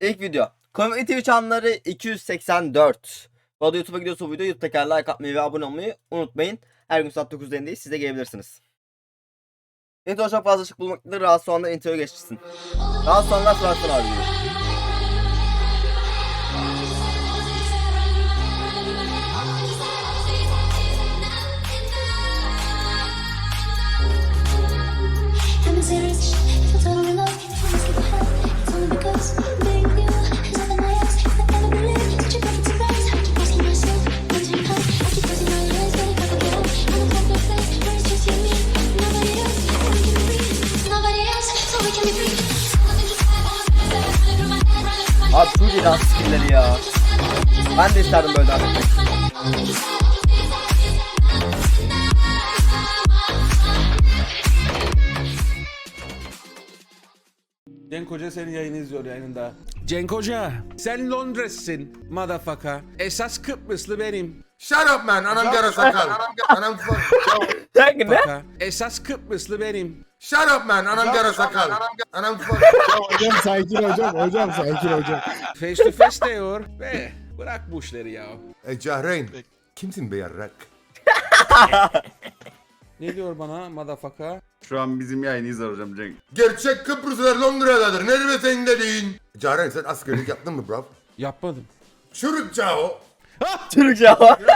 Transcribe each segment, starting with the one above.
İlk video. Comedy Twitch anları 284. Bu arada YouTube'a gidiyorsa bu video YouTube'da like atmayı ve abone olmayı unutmayın. Her gün saat 9'da yayındayız. Siz de gelebilirsiniz. Intro çok fazla şık bulmaktadır. Rahatsız olanlar introya geçsin. Rahatsız olanlar Fırat'tan abi. Abi iyi dans skillleri ya. Ben de isterdim böyle dans etmek. Cenk Hoca senin yayını izliyor yayınında. Cenk Hoca, sen Londres'sin, motherfucker. Esas Kıbrıslı benim. Shut up man, anam gara sakal. Anam ne? Faka. Esas Kıbrıslı benim. Shut up man, anam gara sakal. Anam. Hocam sakin hocam, hocam sakin hocam. Face to face diyor ve bırak bu işleri ya. Ey Cahreyn, kimsin be yarrak? Ne diyor bana motherfucker? Şu an bizim yayını izler hocam Cenk. Gerçek Kıbrıslılar Londra'dadır. Nerede senin dediğin? Cahreyn sen askerlik yaptın mı bro? Yapmadım. Çürük cao. Türkçe ama.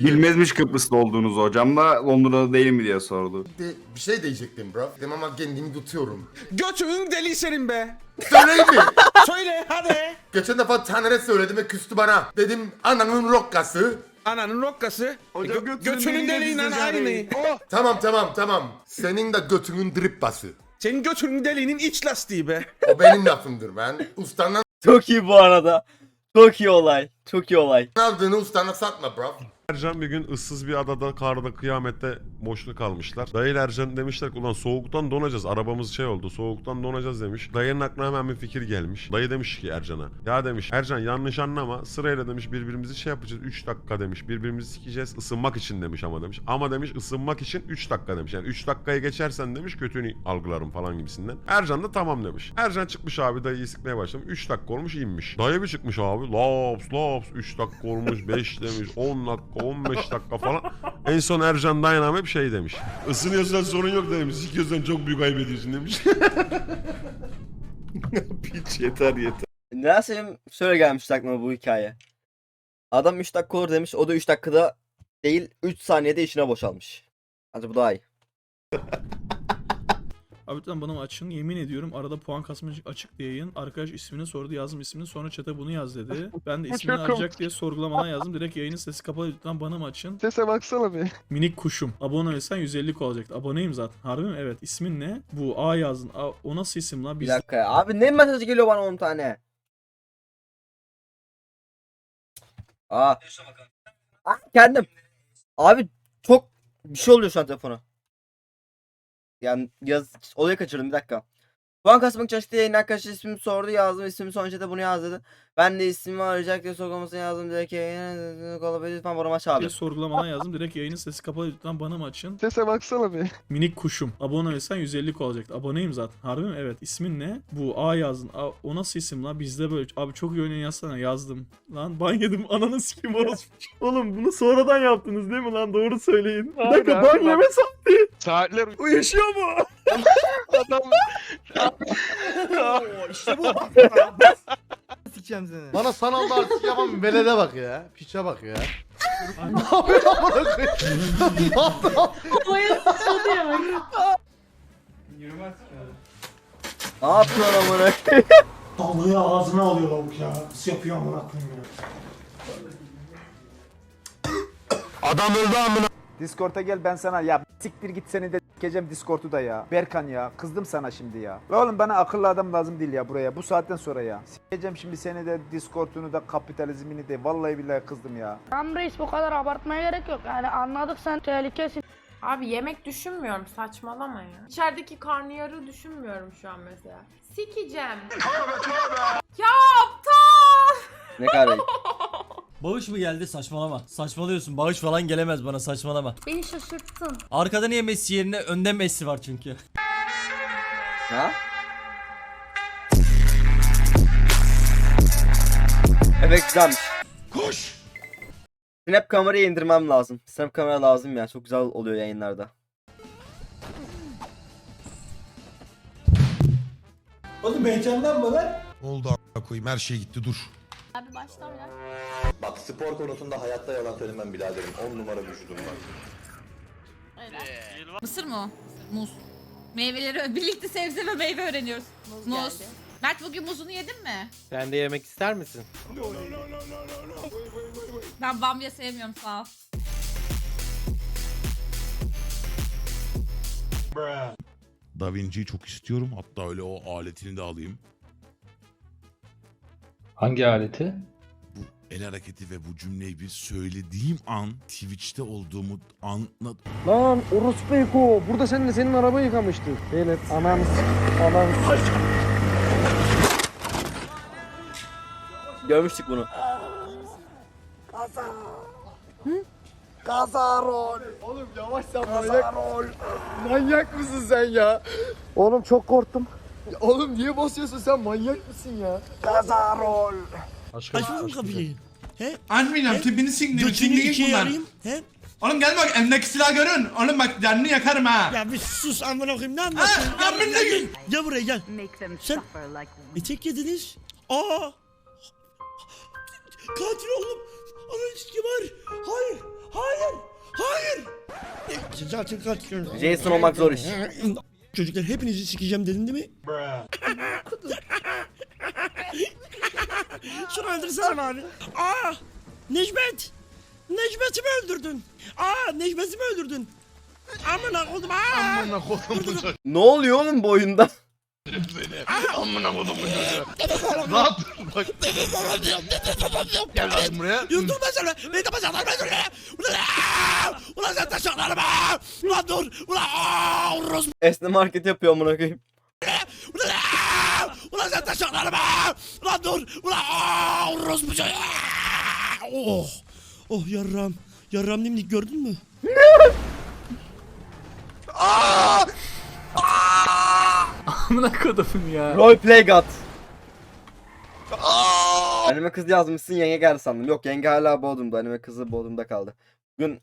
Bilmezmiş Kıbrıs'ta olduğunuzu hocam da Londra'da değil mi diye sordu. De, bir şey diyecektim bro. Dedim ama kendimi tutuyorum. Götünün deli senin be. Söyleyeyim mi? Söyle hadi. Geçen defa Taner'e söyledim ve küstü bana. Dedim ananın rokkası. Ananın rokkası. Hocam Gö- götünün götünün deliğinden aynı. Oh. Tamam tamam tamam. Senin de götünün drippası. Senin götünün deliğinin iç lastiği be. O benim lafımdır ben. Ustandan Çok iyi bu arada. Çok iyi olay. Çok iyi olay. aldığını ustana satma bro. Ercan bir gün ıssız bir adada karda kıyamette boşluk kalmışlar. Dayı ile Ercan demişler ki ulan soğuktan donacağız. Arabamız şey oldu soğuktan donacağız demiş. Dayının aklına hemen bir fikir gelmiş. Dayı demiş ki Ercan'a. Ya demiş Ercan yanlış anlama sırayla demiş birbirimizi şey yapacağız 3 dakika demiş. Birbirimizi sikeceğiz ısınmak için demiş ama demiş. Ama demiş ısınmak için 3 dakika demiş. Yani 3 dakikayı geçersen demiş kötünü algılarım falan gibisinden. Ercan da tamam demiş. Ercan çıkmış abi dayıyı sıkmaya başlamış. 3 dakika olmuş inmiş. Dayı bir çıkmış abi. Laps laps 3 dakika olmuş 5 demiş 10 dakika 15 dakika falan. En son Ercan dayanamıyor bir şey demiş. Isınıyorsan sorun yok demiş. Sikiyorsan çok büyük kaybediyorsun demiş. Piç yeter yeter. Nedense şöyle gelmişti aklıma bu hikaye. Adam 3 dakika olur demiş. O da 3 dakikada değil 3 saniyede işine boşalmış. Hadi bu daha iyi. Abi lütfen bana açın. Yemin ediyorum arada puan kasmacık açık diye yayın. Arkadaş ismini sordu yazdım ismini sonra chat'e bunu yaz dedi. Ben de ismini arayacak diye sorgulamadan yazdım. Direkt yayının sesi kapalı lütfen bana mı açın? Sese baksana bir. Minik kuşum. Abone olsan 150 olacaktı. Aboneyim zaten. Harbi mi? Evet. İsmin ne? Bu A yazdın. A, o nasıl isim lan? Bir Biz dakika ya. Abi ne mesajı geliyor bana 10 tane? Aa. Aa, kendim. Abi çok bir şey oluyor şu an telefona. Yani yaz olayı kaçırdım bir dakika. Puan kasmak çalıştı yayın arkadaşı ismimi sordu yazdım ismimi son chat'e bunu yaz dedi. Ben de ismimi arayacak diye sorgulamasını yazdım direkt yayına olabilir lütfen bana maç abi. diye sorgulamadan yazdım. Direkt yayının sesi kapalı lütfen bana mı açın? Sese baksana bir. Minik kuşum. Abone olsan 150 olacaktı. Aboneyim zaten. Harbi mi? Evet. İsmin ne? Bu A yazdın. A, o nasıl isim lan? Bizde böyle. Abi çok iyi oynayan yazsana. Yazdım. Lan ban yedim. Ananı sikeyim orospu. Oğlum bunu sonradan yaptınız değil mi lan? Doğru söyleyin. Bir dakika ban yeme saati. Saatler O yaşıyor mu? Adam. İşte bu. Sikeceğim seni. Bana sanalda artist yapan velede bak ya. Piçe bak ya. ne yapıyor amına koyayım? Ne yapıyorsun amına? Balığı ağzına alıyor lavuk ya. Nasıl yapıyor amına koyayım ya. Discord'a gel ben sana ya siktir git seni de s**eceğim Discord'u da ya. Berkan ya kızdım sana şimdi ya. La oğlum bana akıllı adam lazım değil ya buraya bu saatten sonra ya. S**eceğim şimdi seni de Discord'unu da kapitalizmini de vallahi billahi kızdım ya. Tamam reis bu kadar abartmaya gerek yok. Yani anladık sen tehlikesin. Abi yemek düşünmüyorum saçmalama ya. İçerideki karnıyarığı düşünmüyorum şu an mesela. Sikeceğim. ya aptal. Ne kadar Bağış mı geldi? Saçmalama. Saçmalıyorsun. Bağış falan gelemez bana saçmalama. Beni şaşırttın. Arkada niye Messi yerine önde Messi var çünkü. Ha? efekt güzelmiş. Koş! Snap kamerayı indirmem lazım. Snap kamera lazım ya. Çok güzel oluyor yayınlarda. Oğlum heyecanlanma lan. Oldu a**a koyayım her şey gitti dur. Abi baştan ya. Bak spor konusunda hayatta yalan söylemem biraderim. 10 numara vücudum var. Mısır mı o? Muz. Meyveleri birlikte sebze ve meyve öğreniyoruz. Muz. Mert bugün muzunu yedin mi? Sen de yemek ister misin? Ben bamya sevmiyorum sağ ol. Da Vinci'yi çok istiyorum. Hatta öyle o aletini de alayım. Hangi aleti? Bu el hareketi ve bu cümleyi bir söylediğim an Twitch'te olduğumu anla... Lan orospu Eko. Burada sen de senin arabayı yıkamıştık. Evet ananı s- ananı s- Görmüştük bunu. Oğlum yavaş sen manyak. Manyak mısın sen ya? Oğlum çok korktum. Ya Oğlum niye basıyorsun sen manyak mısın ya? Kazarol. Açmadın kapıyı. He? Açmayacağım tipini siktir. Götünü ikiye yarayım. He? Oğlum gel bak elimdeki silahı görün. Oğlum bak canını yakarım ha. Ya bir sus amına koyayım ne anlatıyorsun? Ha, amına koyayım. Gel buraya gel. Sen etek yediniz. Aa. Katil oğlum. Onun ilişki var. Hayır. Hayır. Hayır. E, Zaten katil. Jason olmak zor iş. Çocuklar hepinizi sikeceğim dedin değil mi? Şunu öldürsene abi. Aa! Necmet! Necmet'i mi öldürdün? Aa! Necmet'i mi öldürdün? Amına koydum. Aa! Amına kodum bu Ne oluyor oğlum bu oyunda? Amına kodum bu çocuğu. Rahat dur bak. Gel lan buraya. Yutulma sana. Beni de bacaklarıma öldürüyor. Ulan! Ulan sen taşaklarıma! Ulan dur! Ulan! Aa! Orospu! Esne market yapıyor amına koyayım. Ulan! Ulan sen taşaklarıma! Ulan dur! Ulan! Aa! Orospu çocuğu! Oh! Oh yarram. Yarram dimdik gördün mü? Amına kodumun ya. Roleplay God. Anime kız yazmışsın yenge geldi sandım. Yok yenge hala Bodrum'da. Anime kızı Bodrum'da kaldı. Bugün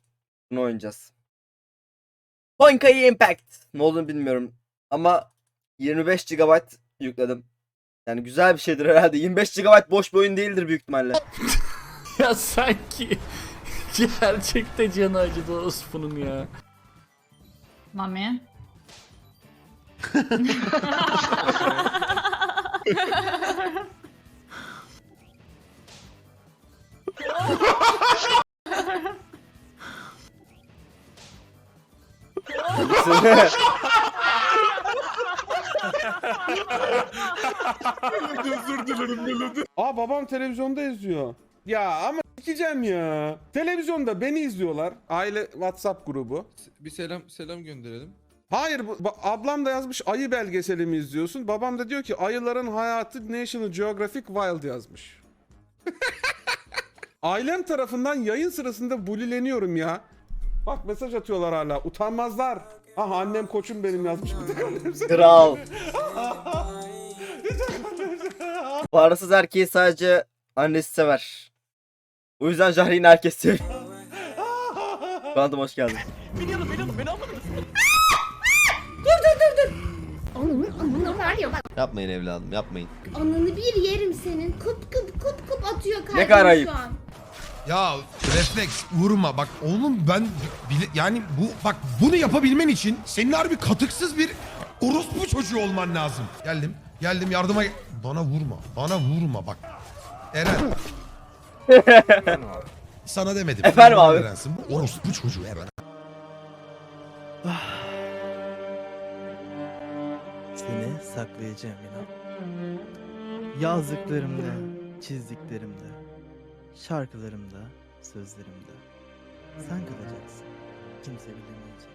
bunu oynayacağız. Honkai Impact. Ne olduğunu bilmiyorum. Ama 25 GB yükledim. Yani güzel bir şeydir herhalde. 25 GB boş bir oyun değildir büyük ihtimalle. Ya sanki gerçekte canı acıdı orospunun ya. Mami. Aa babam televizyonda izliyor. Ya ama sikeceğim ya. Televizyonda beni izliyorlar. Aile WhatsApp grubu. Bir selam selam gönderelim. Hayır bu, ba- ablam da yazmış ayı belgeseli mi izliyorsun? Babam da diyor ki ayıların hayatı National Geographic Wild yazmış. Ailem tarafından yayın sırasında bulileniyorum ya. Bak mesaj atıyorlar hala. Utanmazlar. Aha annem koçum benim yazmış. Bir tek annem Kral. Parasız erkeği sadece annesi sever. O yüzden Jahreyn'i herkes seviyor. Kandım hoş geldin. Onun amına var ya bak. Yapmayın evladım yapmayın. Ananı bir yerim senin. Kup kup kup kup atıyor kalbim kadar ayıp. şu an. Ya refleks vurma bak oğlum ben bile, yani bu bak bunu yapabilmen için senin harbi katıksız bir orospu çocuğu olman lazım. Geldim geldim yardıma gel- bana vurma bana vurma bak. Eren. Sana demedim. Efendim Sen abi? Eren'sin. Bu orospu çocuğu Eren. Seni saklayacağım inan. Yazdıklarımda, çizdiklerimde, şarkılarımda, sözlerimde. Sen kalacaksın. Kimse bilemeyecek.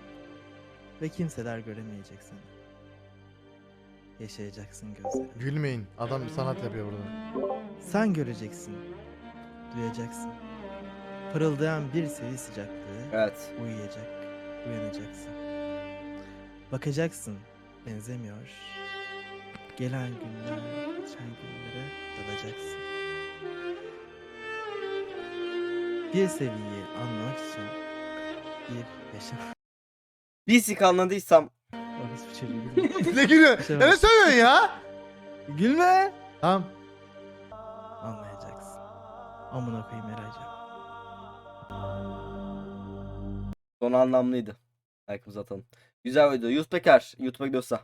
Ve kimseler göremeyecek seni. Yaşayacaksın gözlerim. Gülmeyin. Adam sanat yapıyor burada. Sen göreceksin. Duyacaksın. Pırıldayan bir seri sıcaklığı Evet. uyuyacak, uyanacaksın. Bakacaksın, benzemiyor. Gelen günler, geçen günlere dalacaksın. Bir seviyeyi anlamak için bir yaşam Bir sik anladıysam orası bir çocuğu ne gülüyor? Şey Ne söylüyorsun ya? Gülme. Tamam. Anlayacaksın. Amına koyayım Eraycan. sonu anlamlıydı. Like'ımızı atalım. Güzel video. Yusuf Peker. YouTube'a gidiyorsa.